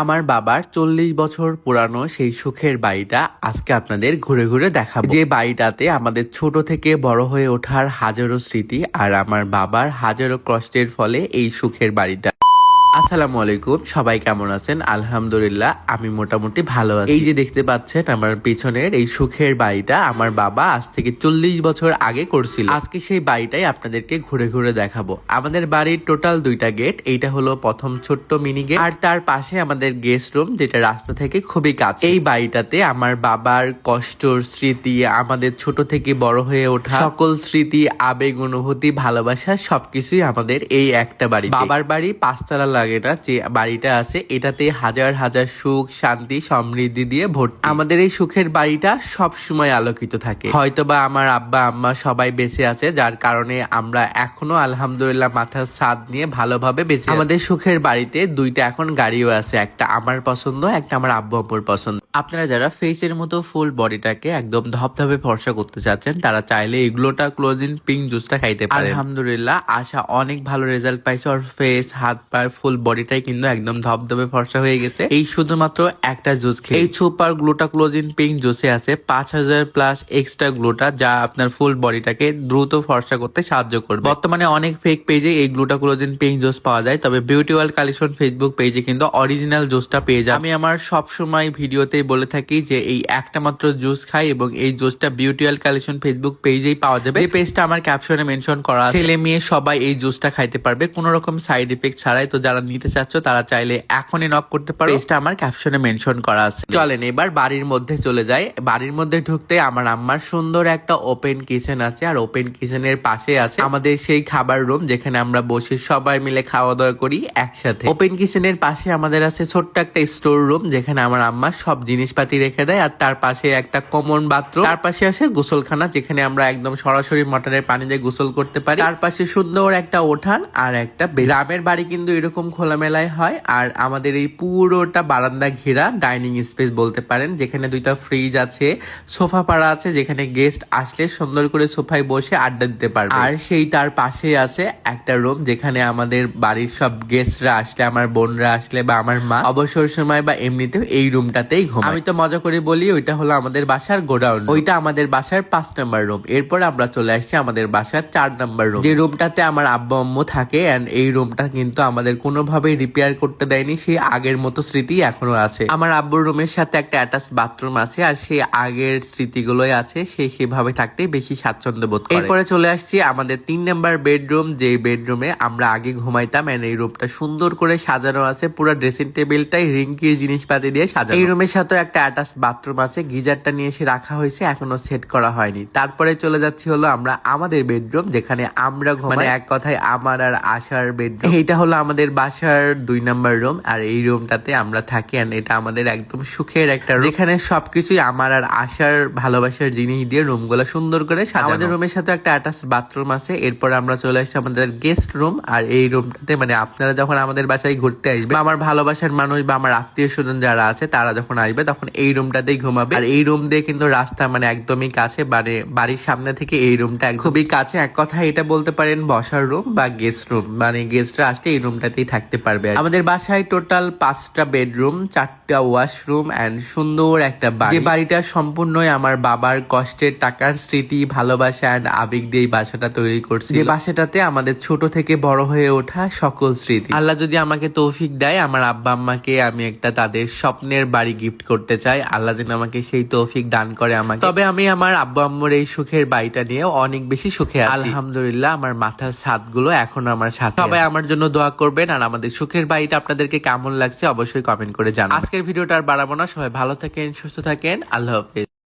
আমার বাবার চল্লিশ বছর পুরানো সেই সুখের বাড়িটা আজকে আপনাদের ঘুরে ঘুরে দেখাবো। যে বাড়িটাতে আমাদের ছোট থেকে বড় হয়ে ওঠার হাজারো স্মৃতি আর আমার বাবার হাজারো কষ্টের ফলে এই সুখের বাড়িটা আসসালামু আলাইকুম, সবাই কেমন আছেন? আলহামদুলিল্লাহ, আমি মোটামুটি ভালো আছি। এই যে দেখতে পাচ্ছেন, আমার পিছনের এই সুখের বাড়িটা আমার বাবা আজ থেকে চল্লিশ বছর আগে করছিল। আজকে সেই বাড়িটাই আপনাদেরকে ঘুরে ঘুরে দেখাবো। আমাদের বাড়ির টোটাল দুইটা গেট, এইটা হলো প্রথম ছোট্ট মিনি গেট আর তার পাশে আমাদের গেস্ট রুম, যেটা রাস্তা থেকে খুবই কাছে। এই বাড়িটাতে আমার বাবার কষ্টর স্মৃতি, আমাদের ছোট থেকে বড় হয়ে ওঠা সকল স্মৃতি, আবেগ, অনুভূতি, ভালোবাসা সবকিছুই আমাদের এই একটা বাড়ি বাবার বাড়ি পাঁচতলা লাগে না যে বাড়িটা আছে, এটাতে হাজার হাজার সুখ, শান্তি, সমৃদ্ধি দিয়ে ভর্তি। আমাদের এই সুখের বাড়িটা সব সময় আলোকিত থাকে। হয়তোবা আমার আব্বা, আম্মা সবাই বেঁচে আছে, যার কারণে আমরা এখনও, আলহামদুলিল্লাহ, মাথার স্বাদ নিয়ে ভালোভাবে বেঁচে আমাদের সুখের বাড়িতে দুইটা এখন গাড়িও আছে, একটা আমার পছন্দ, একটা আমার আব্বা অপর পছন্দ। আপনারা যারা ফেসের মতো ফুল বডিটাকে একদম ধপধপে ফর্সা করতে চাচ্ছেন তারা চাইলে এগুলোটা ক্লোজিন পিঙ্ক জুসটা খাইতে পারে আলহামদুলিল্লাহ আশা অনেক ভালো রেজাল্ট পাইছে। ওর ফেস হাত পা ফুল বডিটাই কিন্তু একদম ধপধপে ফর্সা হয়ে গেছে। এই শুধুমাত্র একটা জুস খেয়ে। এই সুপার গ্লুটা ক্লোজিন পিঙ্ক জুসে আছে। পাঁচ হাজার প্লাস এক্সট্রা গ্লুটা যা আপনার ফুল বডিটাকে দ্রুত ফর্সা করতে সাহায্য করবে। বর্তমানে অনেক ফেক পেজে এই গ্লুটা ক্লোজিন পিঙ্ক জুস পাওয়া যায়। তবে বিউটি ওয়ার্ল্ড কালেকশন ফেসবুক পেজে কিন্তু অরিজিনাল জুসটা পেয়ে যায় আমি আমার সব সময় ভিডিওতেই বলে থাকি যে এই একটা মাত্র জুস খাই এবং এই জুসটা বিউটি ওয়ার্ল্ড কালেকশন ফেসবুক পেজেই পাওয়া যাবে। এই পেজটা আমার ক্যাপশনে মেনশন করা। ছেলে মেয়ে সবাই এই জুসটা খাইতে পারবে। কোনো রকম সাইড ইফেক্ট ছাড়াই তো যারা নিতে চাচ্ছ, তারা চাইলে এখনই নক করতে পারো। পেজটা আমার ক্যাপশনে মেনশন করা আছে। চলেন এবার বাড়ির মধ্যে চলে যাই। বাড়ির মধ্যে ঢুকতে আমার আম্মার সুন্দর একটা ওপেন কিচেন আছে আর ওপেন কিচেনের পাশে আছে আমাদের সেই খাবার রুম যেখানে আমরা বসে সবাই মিলে খাওয়া দাওয়া করি একসাথে। ওপেন কিচেনের পাশে আমাদের আছে ছোট্ট একটা স্টোর রুম যেখানে আমার আম্মা সব জিনিসপাতি রেখে দেয়, আর তার পাশে একটা কমন বাথরুম তার পাশে আছে গোসলখানা, যেখানে আমরা একদম সরাসরি মোটরের পানি দিয়ে গোসল করতে পারি। তার পাশে সুন্দর একটা ওঠান আর একটা গ্রামের বাড়ি কিন্তু এরকম খোলামেলায় হয়, আর আমাদের এই পুরোটা বারান্দা ঘেরা ডাইনিং স্পেস বলতে পারেন, যেখানে দুইটা ফ্রিজ আছে, সোফা পাড়া আছে, যেখানে গেস্ট আসলে সুন্দর করে সোফায় বসে আড্ডা দিতে পারবে। আর সেই তার পাশে আছে একটা রুম যেখানে আমাদের বাড়ির সব গেস্টরা আসলে, আমার বোনরা আসলে বা আমার মা, অবসর সময় বা এমনিতেও এই রুমটাতেই ঘুম আমি তো মজা করে বলি, ওইটা হলো আমাদের বাসার গোডাউন ওইটা আমাদের বাসার পাঁচ নাম্বার রুম এরপর আমরা চলে আসছি আমাদের বাসার চার নাম্বার রুম যে রুমটাতে আমার আব্বু আম্মু থাকে এন্ড এই রুমটা কিন্তু আমাদের কোনোভাবেই রিপেয়ার করতে দেয়নি। সেই আগের মতো স্মৃতি এখনও আছে। আমার আব্বুর রুমের সাথে একটা অ্যাটাচ বাথরুম আছে, আর সেই আগের স্মৃতিগুলোই আছে। সে সেভাবে থাকতে বেশি স্বাচ্ছন্দ্য বোধ করে। এরপরে চলে আসছি আমাদের তিন নাম্বার বেডরুম যে বেডরুমে আমরা আগে ঘুমাইতাম এন্ড এই রুমটা সুন্দর করে সাজানো আছে। পুরো ড্রেসিং টেবিলটাই রিঙ্কির জিনিসপাতি দিয়ে সাজানো। এই রুমের সাথে একটা অ্যাটাচ বাথরুম আছে গিজারটা নিয়ে এসে রাখা হয়েছে এখনও সেট করা হয়নি। তারপরে চলে যাচ্ছি হলো আমরা আমাদের বেডরুম যেখানে আমরা ঘুমাই। মানে এক কথায় আমার আর আশার বেডরুম। এইটা হলো আমাদের বাসার দুই নাম্বার রুম আর এই রুমটাতে আমরা থাকি আর এটা আমাদের একদম সুখের একটা room, যেখানে সবকিছুই আমার আর আশার ভালোবাসার জিনিস দিয়ে রুমগুলো সুন্দর করে আমাদের রুমের সাথে একটা অ্যাটাচ বাথরুম আছে এরপর আমরা চলে আসছি আমাদের গেস্ট রুম আর এই রুমটাতে মানে আপনারা যখন আমাদের বাসায় ঘুরতে আসবে আমার ভালোবাসার মানুষ বা আমার আত্মীয় স্বজন যারা আছে তারা যখন আসবে তখন এই রুমটাতেই ঘুমাবে। আর এই রুম দিয়ে কিন্তু রাস্তা মানে একদমই কাছে মানে বাড়ির সামনে থেকে এই রুমটা খুবই কাছে। এক কথা এটা বলতে পারেন বসার রুম বা গেস্ট রুম মানে গেস্টরা আসলে এই রুমটাতেই থাকতে পারবে আমাদের বাসায় টোটাল পাঁচটা বেডরুম চারটা ওয়াশরুম এন্ড সুন্দর একটা বাড়ি। যে বাড়িটা সম্পূর্ণই আমার বাবার কষ্টের টাকার স্মৃতি, ভালোবাসা এন্ড আবেগ দিয়ে বাসাটা তৈরি করছি যে বাসাটাতে আমাদের ছোট থেকে বড় হয়ে ওঠা সকল স্মৃতি। আল্লাহ যদি আমাকে তৌফিক দেয়, আমার আব্বা আম্মাকে আমি একটা তাদের স্বপ্নের বাড়ি গিফট করতে চাই আল্লাহ যেন আমাকে সেই তৌফিক দান করে আমাকে। তবে আমি আমার আব্বু আম্মুর এই সুখের বাড়িটা নিয়ে অনেক বেশি সুখে আছি। আলহামদুলিল্লাহ আমার মাথার ছাদগুলো এখন আমার সাথে। সবাই আমার জন্য দোয়া করবেন আর আমাদের সুখের বাড়িটা আপনাদেরকে কেমন লাগছে অবশ্যই কমেন্ট করে জানান আজকের ভিডিওটা আর বাড়াবো না সবাই ভালো থাকেন সুস্থ থাকেন আল্লাহ হাফেজ।